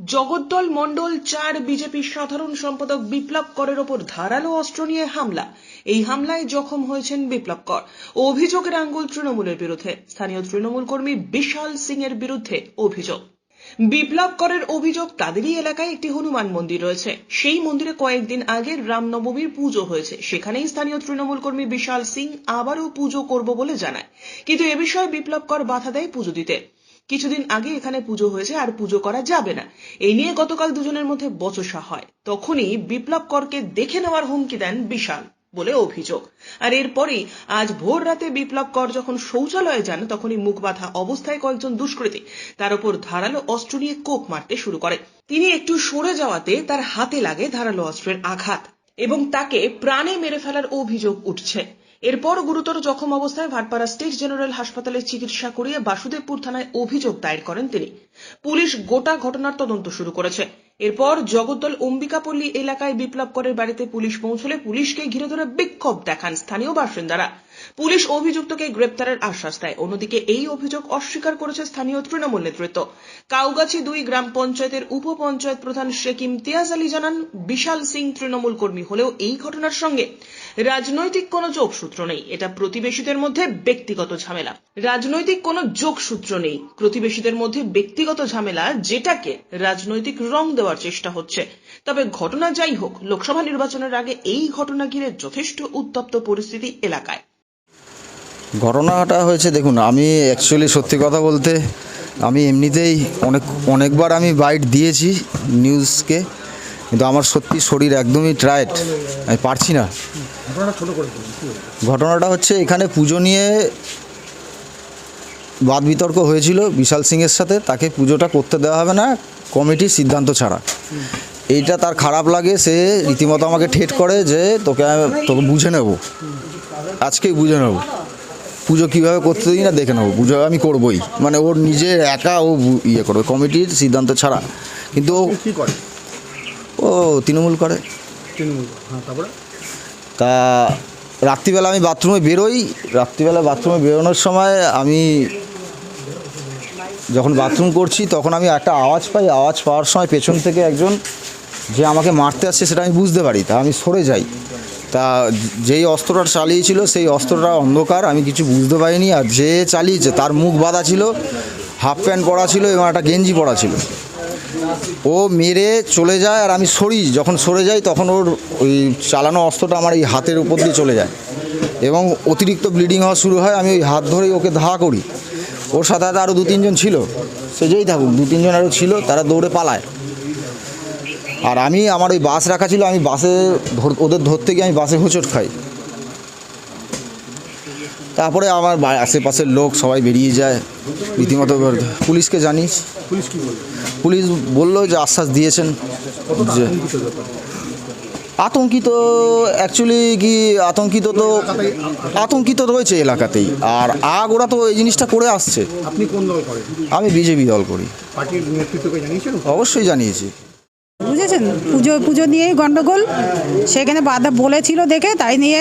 জগদ্দল মণ্ডল চার বিজেপি সাধারণ সম্পাদক বিপ্লব করের ওপর ধারালো অস্ত্র নিয়ে হামলা। এই হামলায় জখম হয়েছেন বিপ্লব কর। অভিযোগের আঙ্গুল তৃণমূলের বিরুদ্ধে। স্থানীয় তৃণমূল কর্মী বিশাল সিং এর বিরুদ্ধে অভিযোগ। বিপ্লব করের অভিযোগ তাদেরই এলাকায় একটি হনুমান মন্দির রয়েছে। সেই মন্দিরে কয়েকদিন আগে রামনবমীর পুজো হয়েছে। সেখানেই স্থানীয় তৃণমূল কর্মী বিশাল সিং আবারও পুজো করব বলে জানায়। কিন্তু এ বিষয়ে বিপ্লব কর বাধা দেয় পুজো দিতে। কিছুদিন আগে এখানে পুজো হয়েছে আর পুজো করা যাবে না। এই নিয়ে গতকাল দুজনের মধ্যে বচসা হয়। তখনই বিপ্লব করকে দেখে নেওয়ার হুমকি দেন বিশাল বলে অভিযোগ। আর এরপরেই আজ ভোর রাতে বিপ্লব কর যখন শৌচালয়ে যান, তখনই মুখ বাঁধা অবস্থায় কয়েকজন দুষ্কৃতী তার উপর ধারালো অস্ত্র নিয়ে কোপ মারতে শুরু করে। তিনি একটু সরে যাওয়াতে তার হাতে লাগে ধারালো অস্ত্রের আঘাত এবং তাকে প্রাণে মেরে ফেলার অভিযোগ উঠছে। এরপর গুরুতর জখম অবস্থায় ভাটপাড়া স্টেট জেনারেল হাসপাতালে চিকিৎসা করিয়ে বাসুদেবপুর থানায় অভিযোগ দায়ের করেন তিনি। পুলিশ গোটা ঘটনার তদন্ত শুরু করেছে। এরপর জগদ্দল অম্বিকাপল্লী এলাকায় বিপ্লব করের বাড়িতে পুলিশ পৌঁছলে পুলিশকে ঘিরে ধরে বিক্ষোভ দেখান স্থানীয় বাসিন্দারা। পুলিশ অভিযুক্তকে গ্রেপ্তারের আশ্বাস দেয়। অন্যদিকে এই অভিযোগ অস্বীকার করেছে স্থানীয় তৃণমূল নেতৃত্ব। কাউগাছি দুই গ্রাম পঞ্চায়েতের উপপঞ্চায়েত প্রধান শেখ ইমতিয়াজ আলী জানান, বিশাল সিং তৃণমূল কর্মী হলেও এই ঘটনার সঙ্গে রাজনৈতিক কোনো যোগসূত্র নেই। এটা প্রতিবেশীদের মধ্যে ব্যক্তিগত ঝামেলা। রাজনৈতিক কোনো যোগসূত্র নেই। প্রতিবেশীদের মধ্যে ব্যক্তিগত ঝামেলা যেটাকে রাজনৈতিক রং দেওয়ার চেষ্টা হচ্ছে। তবে ঘটনা যাই হোক, লোকসভা নির্বাচনের আগে এই ঘটনা ঘিরে যথেষ্ট উত্তপ্ত পরিস্থিতি এলাকায়। ঘটনাটা হয়েছে, দেখুন, আমি অ্যাকচুয়ালি সত্যি কথা বলতে আমি এমনিতেই অনেক, অনেকবার আমি বাইট দিয়েছি নিউজকে কিন্তু আমার সত্যি শরীর একদমই টায়ার্ড আমি পারছি না। ঘটনাটা হচ্ছে, এখানে পুজো নিয়ে বাদ বিতর্ক হয়েছিল বিশাল সিংয়ের সাথে, তাকে পুজোটা করতে দেওয়া হবে না, কমিটির সিদ্ধান্ত ছাড়া। এইটা তার খারাপ লাগে, সে রীতিমতো আমাকে ঠেট করে যে তোকে তোকে বুঝে নেব। আজকেই বুঝে নেব। পুজো কীভাবে করতে দিই না দেখে নেব। পুজো আমি করবই। মানে ওর নিজের একা ও ইয়ে করবে কমিটির সিদ্ধান্ত ছাড়া। কিন্তু ও কী করে? ও তৃণমূল করে। তৃণমূল হ্যাঁ তারপরে? তা রাত্রিবেলা আমি বাথরুমে বেরোই। রাত্রিবেলা বাথরুমে বেরোনোর সময় আমি যখন বাথরুম করছি তখন আমি একটা আওয়াজ পাই। আওয়াজ পাওয়ার সময় পেছন থেকে একজন যে আমাকে মারতে আসছে সেটা আমি বুঝতে পারি। তা আমি সরে যাই। তা যেই অস্ত্রটা চালিয়েছিল, সেই অস্ত্রটা অন্ধকার, আমি কিছু বুঝতে পারিনি। আর যে চালিয়েছে, তার মুখ বাঁধা ছিল, হাফ প্যান্ট পরা ছিল এবং একটা গেঞ্জি পরা ছিল। ও মেরে চলে যায় আর আমি সরি। যখন সরে যাই, তখন ওর ওই চালানো অস্ত্রটা আমার এই হাতের উপর দিয়ে চলে যায় এবং অতিরিক্ত ব্লিডিং হওয়া শুরু হয়। আমি ওই হাত ধরেই ওকে ধা করি। ওর সাথে সাথে আরও দু তিনজন ছিল। সে যেই থাকুক দু তিনজন আরও ছিল, তারা দৌড়ে পালায়। আর আমি আমার ওই বাস রাখা ছিল আমি বাসে ওদের ধরতে গিয়ে আমি বাসে হোঁচট খাই। তারপরে আমার আশেপাশের লোক সবাই বেরিয়ে যায়। রীতিমতো পুলিশকে জানিস। পুলিশ বলল? যে আশ্বাস দিয়েছেন যে আতঙ্কিত অ্যাকচুয়ালি কি আতঙ্কিত তো আতঙ্কিত রয়েছে এলাকাতেই। আর আগ ওরা তো এই জিনিসটা করে আসছে। আপনি কোন দল করেন? আমি বিজেপি দল করি। পার্টির নেতৃত্বকে জানিয়েছেন? অবশ্যই জানিয়েছি। বুঝেছেন? পুজো পুজো নিয়েই গন্ডগোল। সেখানে বাধা বলেছিল দেখে, তাই নিয়ে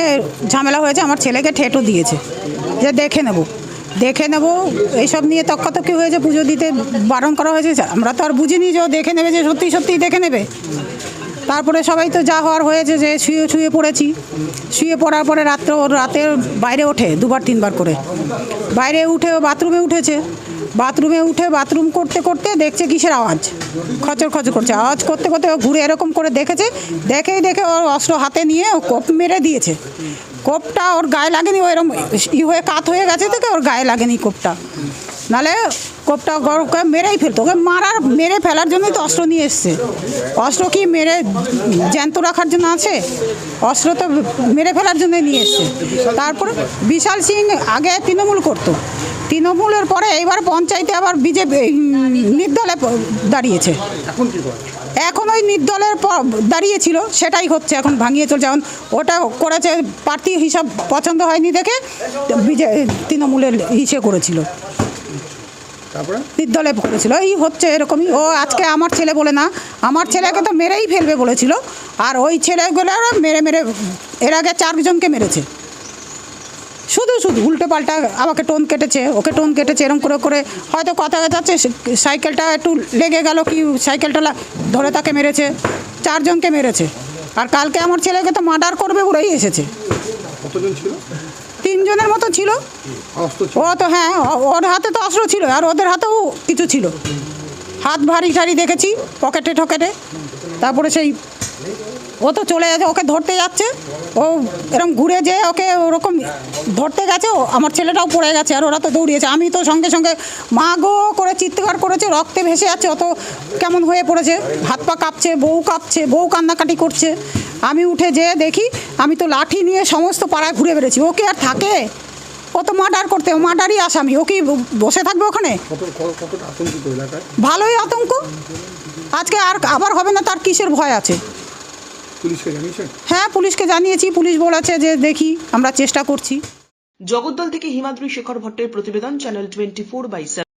ঝামেলা হয়েছে। আমার ছেলেকে ঠেটো দিয়েছে। যে দেখে নেব। দেখে নেব এইসব নিয়ে তক্কাতক্কি হয়েছে, পুজো দিতে বারণ করা হয়েছে। আমরা তো আর বুঝিনি যে দেখে নেবে যে সত্যি সত্যিই দেখে নেবে। তারপরে সবাই তো যা হওয়ার হয়েছে যে শুয়ে শুয়ে পড়েছি। শুয়ে পড়ার পরে রাত্রে, রাতের বাইরে ওঠে, দুবার, তিনবার করে। বাইরে উঠে বাথরুমে উঠেছে। বাথরুমে উঠে বাথরুম করতে করতে দেখছে কিসের আওয়াজ? খচর খচর করছে। আওয়াজ করতে করতে ও ঘুরে এরকম করে দেখেছে। দেখেই দেখে ওর অস্ত্র হাতে নিয়ে ও কোপ মেরে দিয়েছে। কোপটা ওর গায়ে লাগেনি, ও এরকম ই হয়ে কাত হয়ে গেছে থেকে ওর গায়ে লাগেনি কোপটা। নালে কোপটা গরম করে মেরেই ফেলতো। ওকে মারার, মেরে ফেলার জন্যই তো অস্ত্র নিয়ে এসছে। অস্ত্র কি মেরে জ্যান্ত রাখার জন্য আছে? অস্ত্র তো মেরে ফেলার জন্য নিয়ে এসছে। তারপরে বিশাল সিং আগে তৃণমূল করতো। তৃণমূলের পরে এইবার পঞ্চায়েতে আবার বিজেপি নির্দলে দাঁড়িয়েছে। এখন কি এখন ওই নির্দলের দাঁড়িয়েছিল সেটাই হচ্ছে এখন ভাঙিয়ে চলছে। এখন ওটা করেছে প্রার্থী হিসাব পছন্দ হয়নি দেখে বিজে তৃণমূলের ইসে করেছিল। নির্দলে করেছিল। এই হচ্ছে এরকমই। ও আজকে আমার ছেলে বলে না আমার ছেলেকে তো মেরেই ফেলবে বলেছিল। আর ওই ছেলেগুলো মেরে মেরে এর আগে চারজনকে মেরেছে। শুধু শুধু উল্টো পাল্টা আমাকে টোন কেটেছে ওকে টোন কেটেছে এরকম করে করে। হয়তো কথা যাচ্ছে সাইকেলটা একটু লেগে গেল কি সাইকেলটা ধরে তাকে মেরেছে চারজনকে মেরেছে। আর কালকে আমার ছেলেকে তো মার্ডার করবে বলেই এসেছে। তিনজনের মতো ছিল। ও তো হ্যাঁ ওর হাতে তো অস্ত্র ছিল আর ওদের হাতেও কিছু ছিল। হাত ভারী ঠারি দেখেছি পকেটে ঠকেটে। তারপরে সেই ও তো চলে যাচ্ছে ওকে ধরতে যাচ্ছে। ও এরকম ঘুরে যেয়ে ওকে ওরকম ধরতে গেছে আমার ছেলেটাও পড়ে গেছে, আর ওরা তো দৌড়িয়েছে। আমি তো সঙ্গে সঙ্গে মা গো করে চিৎকার করেছে, রক্তে ভেসে যাচ্ছে, অত কেমন হয়ে পড়েছে। হাত পা কাঁপছে, বউ কাঁপছে, বউ কান্নাকাটি করছে। আমি উঠে যেয়ে দেখি, আমি তো লাঠি নিয়ে সমস্ত পাড়ায় ঘুরে বেড়েছি। ওকে আর থাকে? ও তো মার্ডার করতে মার্ডারই আসামি। ও কি বসে থাকবে ওখানে? ভালোই আতঙ্ক। আজকে আর আবার হবে না, তার কিসের ভয় আছে? পুলিশকে জানিয়েছেন? হ্যাঁ পুলিশকে জানিয়েছি। পুলিশ বলেছে যে দেখি আমরা চেষ্টা করছি। জগদ্দল থেকে হিমাদ্রি শেখর ভট্টের প্রতিবেদন চ্যানেল টোয়েন্টি ফোর বাই